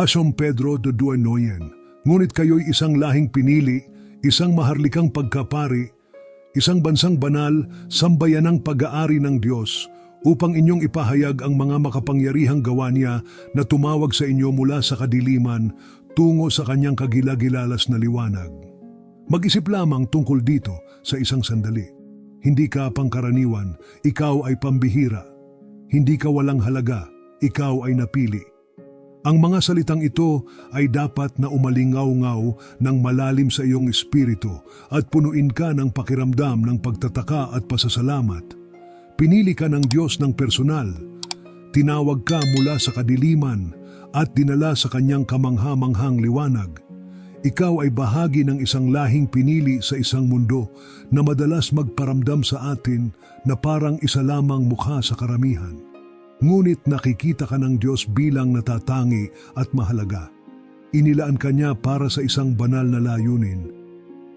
Hasom Pedro de Duenoyen, ngunit kayo'y isang lahing pinili, isang maharlikang pagkapari, isang bansang banal, sambayanang pag-aari ng Diyos, upang inyong ipahayag ang mga makapangyarihang gawa niya na tumawag sa inyo mula sa kadiliman tungo sa kanyang kagilagilalas na liwanag. Mag-isip lamang tungkol dito sa isang sandali. Hindi ka pangkaraniwan, ikaw ay pambihira. Hindi ka walang halaga, ikaw ay napili. Ang mga salitang ito ay dapat na umalingaw-ngaw ng malalim sa iyong espiritu at punuin ka ng pakiramdam ng pagtataka at pasasalamat. Pinili ka ng Diyos ng personal. Tinawag ka mula sa kadiliman at dinala sa kanyang kamangha-manghang liwanag. Ikaw ay bahagi ng isang lahing pinili sa isang mundo na madalas magparamdam sa atin na parang isa lamang mukha sa karamihan. Ngunit nakikita ka ng Diyos bilang natatangi at mahalaga. Inilaan ka niya para sa isang banal na layunin.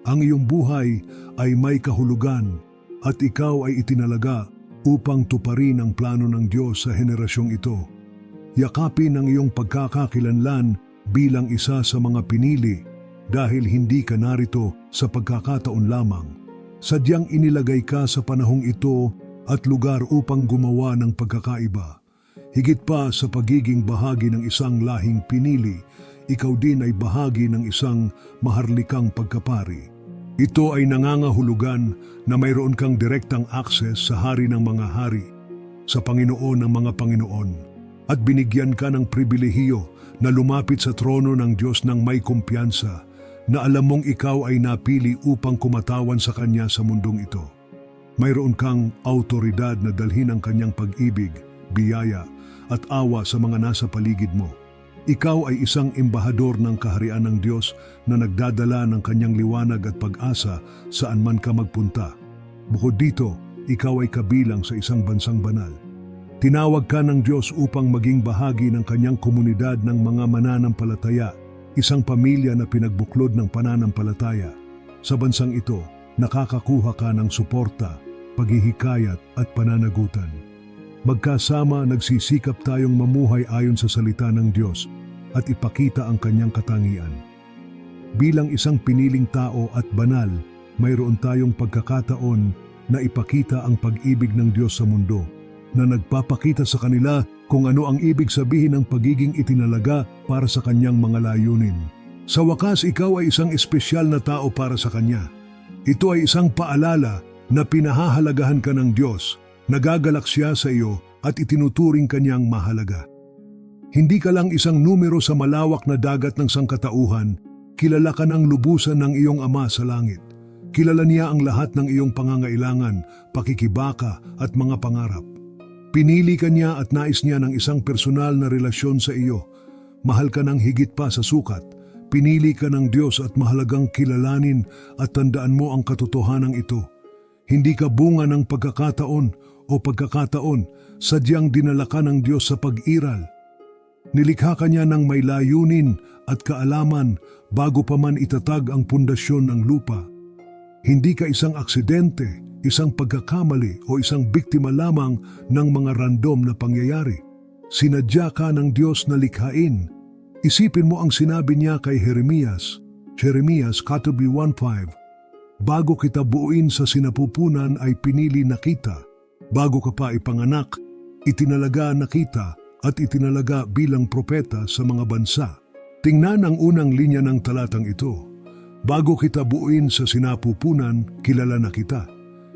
Ang iyong buhay ay may kahulugan at ikaw ay itinalaga upang tuparin ang plano ng Diyos sa henerasyong ito. Yakapin ang iyong pagkakakilanlan bilang isa sa mga pinili dahil hindi ka narito sa pagkakataon lamang. Sadyang inilagay ka sa panahong ito at lugar upang gumawa ng pagkakaiba. Higit pa sa pagiging bahagi ng isang lahing pinili, ikaw din ay bahagi ng isang maharlikang pagkapari. Ito ay nangangahulugan na mayroon kang direktang akses sa hari ng mga hari, sa Panginoon ng mga Panginoon, at binigyan ka ng pribilehiyo na lumapit sa trono ng Diyos ng may kumpiyansa, na alam mong ikaw ay napili upang kumatawan sa Kanya sa mundong ito. Mayroon kang autoridad na dalhin ang Kanyang pag-ibig, biyaya, at awa sa mga nasa paligid mo. Ikaw ay isang embahador ng kaharian ng Diyos na nagdadala ng kanyang liwanag at pag-asa saan man ka magpunta. Bukod dito, ikaw ay kabilang sa isang bansang banal. Tinawag ka ng Diyos upang maging bahagi ng kanyang komunidad ng mga mananampalataya, isang pamilya na pinagbuklod ng pananampalataya. Sa bansang ito, nakakakuha ka ng suporta, paghihikayat at pananagutan. Magkasama nagsisikap tayong mamuhay ayon sa salita ng Diyos at ipakita ang kanyang katangian. Bilang isang piniling tao at banal, mayroon tayong pagkakataon na ipakita ang pag-ibig ng Diyos sa mundo, na nagpapakita sa kanila kung ano ang ibig sabihin ng pagiging itinalaga para sa kanyang mga layunin. Sa wakas, ikaw ay isang espesyal na tao para sa Kanya. Ito ay isang paalala na pinahahalagahan ka ng Diyos nagagalak siya sa iyo at itinuturing kanyang mahalaga. Hindi ka lang isang numero sa malawak na dagat ng sangkatauhan, kilala ka ng lubusan ng iyong ama sa langit. Kilala niya ang lahat ng iyong pangangailangan, pakikibaka at mga pangarap. Pinili ka niya at nais niya ng isang personal na relasyon sa iyo. Mahal ka ng higit pa sa sukat. Pinili ka ng Diyos at mahalagang kilalanin at tandaan mo ang katotohanan ito. Hindi ka bunga ng pagkakataon o pagkakataon, sadyang dinala ka ng Diyos sa pag-iral. Nilikha ka niya ng may layunin at kaalaman bago pa man itatag ang pundasyon ng lupa. Hindi ka isang aksidente, isang pagkakamali o isang biktima lamang ng mga random na pangyayari. Sinadya ka ng Diyos na likhain. Isipin mo ang sinabi niya kay Jeremias, Jeremias 1.5, Bago kita buuin sa sinapupunan ay pinili na kita Bago ka pa ipanganak, itinalaga na kita at itinalaga bilang propeta sa mga bansa. Tingnan ang unang linya ng talatang ito. Bago kita buuin sa sinapupunan, kilala na kita.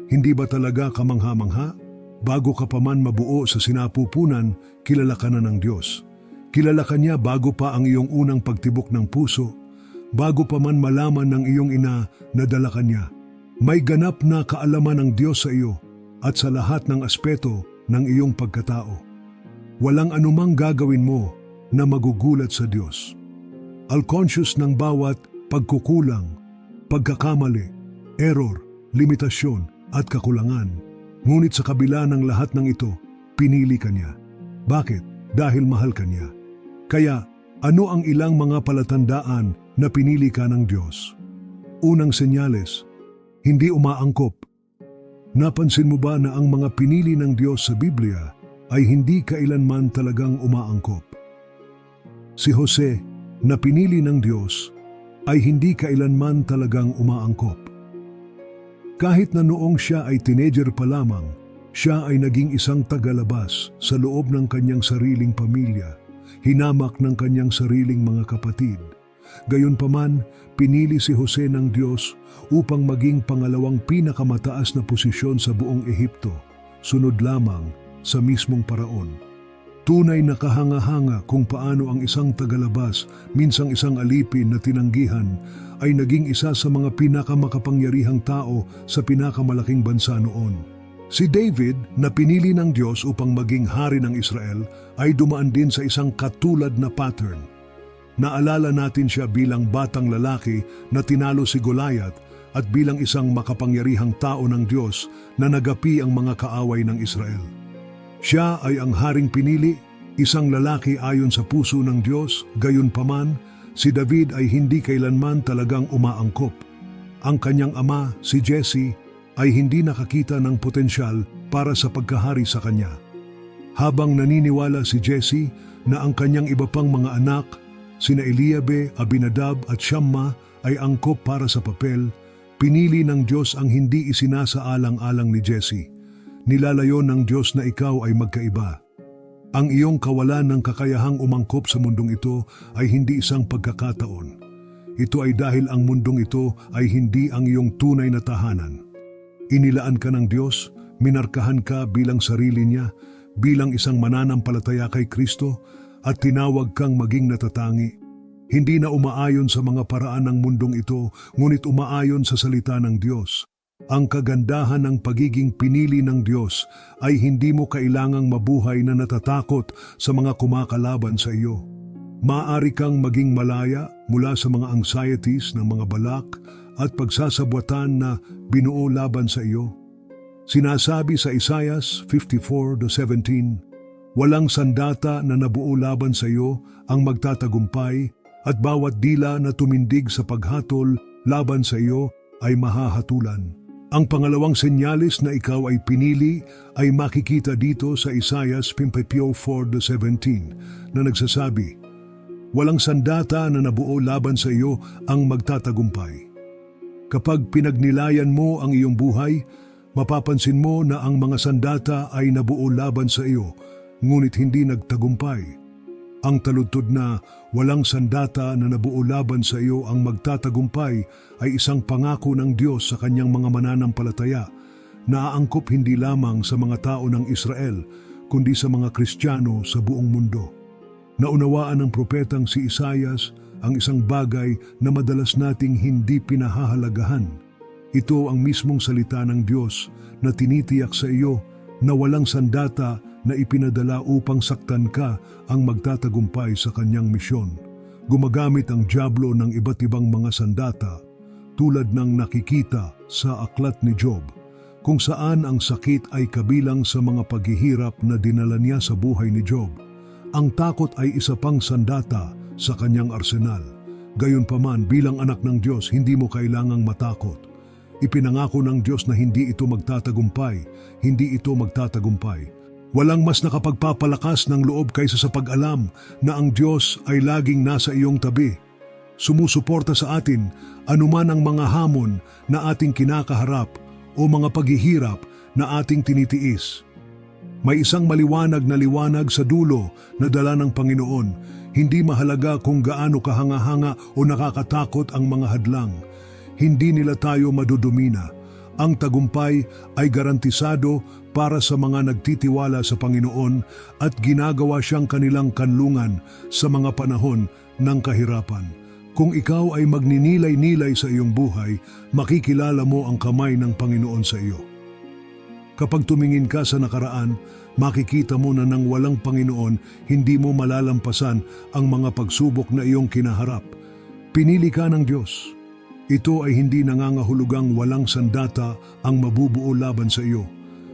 Hindi ba talaga kamangha-mangha? Bago ka pa man mabuo sa sinapupunan, kilala ka na ng Diyos. Kilala ka niya bago pa ang iyong unang pagtibok ng puso, bago pa man malaman ng iyong ina na dala ka niya. May ganap na kaalaman ng Diyos sa iyo at sa lahat ng aspeto ng iyong pagkatao. Walang anumang gagawin mo na magugulat sa Diyos. Alconscious ng bawat pagkukulang, pagkakamali, error, limitasyon at kakulangan. Ngunit sa kabila ng lahat ng ito, pinili ka niya. Bakit? Dahil mahal ka niya. Kaya, ano ang ilang mga palatandaan na pinili ka ng Diyos? Unang senyales, hindi umaangkop Napansin mo ba na ang mga pinili ng Diyos sa Biblia ay hindi kailanman talagang umaangkop? Si Jose, na pinili ng Diyos, ay hindi kailanman talagang umaangkop. Kahit na noong siya ay teenager pa lamang, siya ay naging isang tagalabas sa loob ng kanyang sariling pamilya, hinamak ng kanyang sariling mga kapatid. Gayunpaman, pinili si Jose ng Diyos upang maging pangalawang pinakamataas na posisyon sa buong Ehipto, sunod lamang sa mismong paraon. Tunay na kahanga-hanga kung paano ang isang tagalabas, minsang isang alipin na tinanggihan, ay naging isa sa mga pinakamakapangyarihang tao sa pinakamalaking bansa noon. Si David, na pinili ng Diyos upang maging hari ng Israel, ay dumaan din sa isang katulad na pattern. Naalala natin siya bilang batang lalaki na tinalo si Goliath at bilang isang makapangyarihang tao ng Diyos na nagapi ang mga kaaway ng Israel. Siya ay ang haring pinili, isang lalaki ayon sa puso ng Diyos, gayon paman, si David ay hindi kailanman talagang umaangkop. Ang kanyang ama, si Jesse, ay hindi nakakita ng potensyal para sa pagkahari sa kanya. Habang naniniwala si Jesse na ang kanyang iba pang mga anak, sina Eliabe, Abinadab at Shamma ay angkop para sa papel, pinili ng Diyos ang hindi isinasaalang-alang ni Jesse nilalayo ng Diyos na ikaw ay magkaiba. Ang iyong kawalan ng kakayahang umangkop sa mundong ito ay hindi isang pagkakataon. Ito ay dahil ang mundong ito ay hindi ang iyong tunay na tahanan. Inilaan ka ng Diyos, minarkahan ka bilang sarili niya, bilang isang mananampalataya kay Kristo, at tinawag kang maging natatangi. Hindi na umaayon sa mga paraan ng mundong ito, ngunit umaayon sa salita ng Diyos. Ang kagandahan ng pagiging pinili ng Diyos ay hindi mo kailangang mabuhay na natatakot sa mga kumakalaban sa iyo. Maaari kang maging malaya mula sa mga anxieties ng mga balak at pagsasabwatan na binuo laban sa iyo. Sinasabi sa Isaias 54:17, Walang sandata na nabuo laban sa iyo ang magtatagumpay at bawat dila na tumindig sa paghatol laban sa iyo ay mahahatulan. Ang pangalawang senyalis na ikaw ay pinili ay makikita dito sa Isaias 54:17 na nagsasabi, Walang sandata na nabuo laban sa iyo ang magtatagumpay. Kapag pinagnilayan mo ang iyong buhay, mapapansin mo na ang mga sandata ay nabuo laban sa iyo, ngunit hindi nagtagumpay. Ang taludtod na walang sandata na nabuo laban sa iyo ang magtatagumpay ay isang pangako ng Diyos sa kanyang mga mananampalataya na aangkop hindi lamang sa mga tao ng Israel kundi sa mga Kristiyano sa buong mundo. Naunawaan ng propetang si Isayas ang isang bagay na madalas nating hindi pinahahalagahan. Ito ang mismong salita ng Diyos na tinitiyak sa iyo na walang sandata na ipinadala upang saktan ka ang magtatagumpay sa kanyang misyon. Gumagamit ang Diablo ng iba't ibang mga sandata tulad ng nakikita sa aklat ni Job, kung saan ang sakit ay kabilang sa mga paghihirap na dinala niya sa buhay ni Job. Ang takot ay isa pang sandata sa kanyang arsenal. Gayunpaman bilang anak ng Diyos, hindi mo kailangang matakot. Ipinangako ng Diyos na hindi ito magtatagumpay, hindi ito magtatagumpay. Walang mas nakapagpapalakas ng loob kaysa sa pag-alam na ang Diyos ay laging nasa iyong tabi. Sumusuporta sa atin anuman ang mga hamon na ating kinakaharap o mga paghihirap na ating tinitiis. May isang maliwanag na liwanag sa dulo na dala ng Panginoon. Hindi mahalaga kung gaano kahanga-hanga o nakakatakot ang mga hadlang. Hindi nila tayo madudumina. Ang tagumpay ay garantisado para sa mga nagtitiwala sa Panginoon at ginagawa siyang kanilang kanlungan sa mga panahon ng kahirapan. Kung ikaw ay magninilay-nilay sa iyong buhay, makikilala mo ang kamay ng Panginoon sa iyo. Kapag tumingin ka sa nakaraan, makikita mo na nang walang Panginoon, hindi mo malalampasan ang mga pagsubok na iyong kinaharap. Pinili ka ng Diyos. Ito ay hindi nangangahulugang walang sandata ang mabubuo laban sa iyo.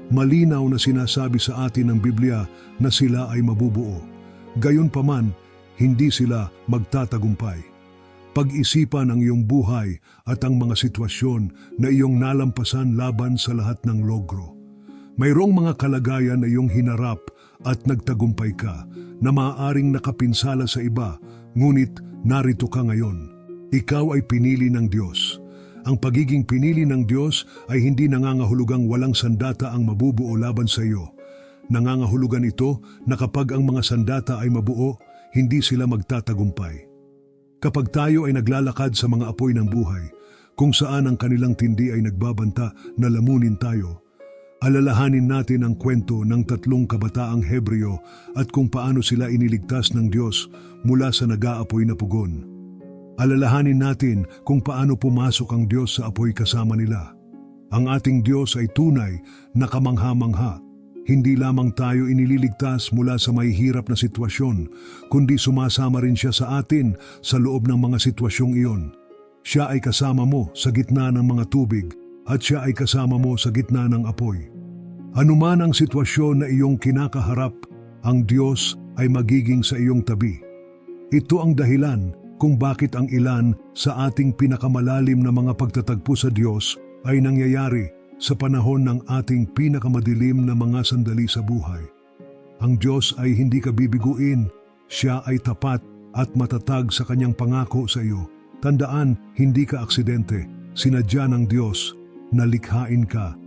Malinaw na sinasabi sa atin ng Biblia na sila ay mabubuo. Gayunpaman, hindi sila magtatagumpay. Pag-isipan ang iyong buhay at ang mga sitwasyon na iyong nalampasan laban sa lahat ng logro. Mayroong mga kalagayan na iyong hinarap at nagtagumpay ka na maaaring nakapinsala sa iba, ngunit narito ka ngayon. Ikaw ay pinili ng Diyos. Ang pagiging pinili ng Diyos ay hindi nangangahulugang walang sandata ang mabubuo laban sa iyo. Nangangahulugan ito na kapag ang mga sandata ay mabuo, hindi sila magtatagumpay. Kapag tayo ay naglalakad sa mga apoy ng buhay, kung saan ang kanilang tindi ay nagbabanta na lamunin tayo, alalahanin natin ang kwento ng tatlong kabataang Hebreo at kung paano sila iniligtas ng Diyos mula sa nag-aapoy na pugon. Alalahanin natin kung paano pumasok ang Diyos sa apoy kasama nila. Ang ating Diyos ay tunay na kamangha-mangha. Hindi lamang tayo inililigtas mula sa may hirap na sitwasyon, kundi sumasama rin siya sa atin sa loob ng mga sitwasyong iyon. Siya ay kasama mo sa gitna ng mga tubig at siya ay kasama mo sa gitna ng apoy. Anuman ang sitwasyon na iyong kinakaharap, ang Diyos ay magiging sa iyong tabi. Ito ang dahilan kung bakit ang ilan sa ating pinakamalalim na mga pagtatagpo sa Diyos ay nangyayari sa panahon ng ating pinakamadilim na mga sandali sa buhay. Ang Diyos ay hindi ka bibiguin, siya ay tapat at matatag sa kanyang pangako sa iyo. Tandaan, hindi ka aksidente, sinadya ng Diyos na likhain ka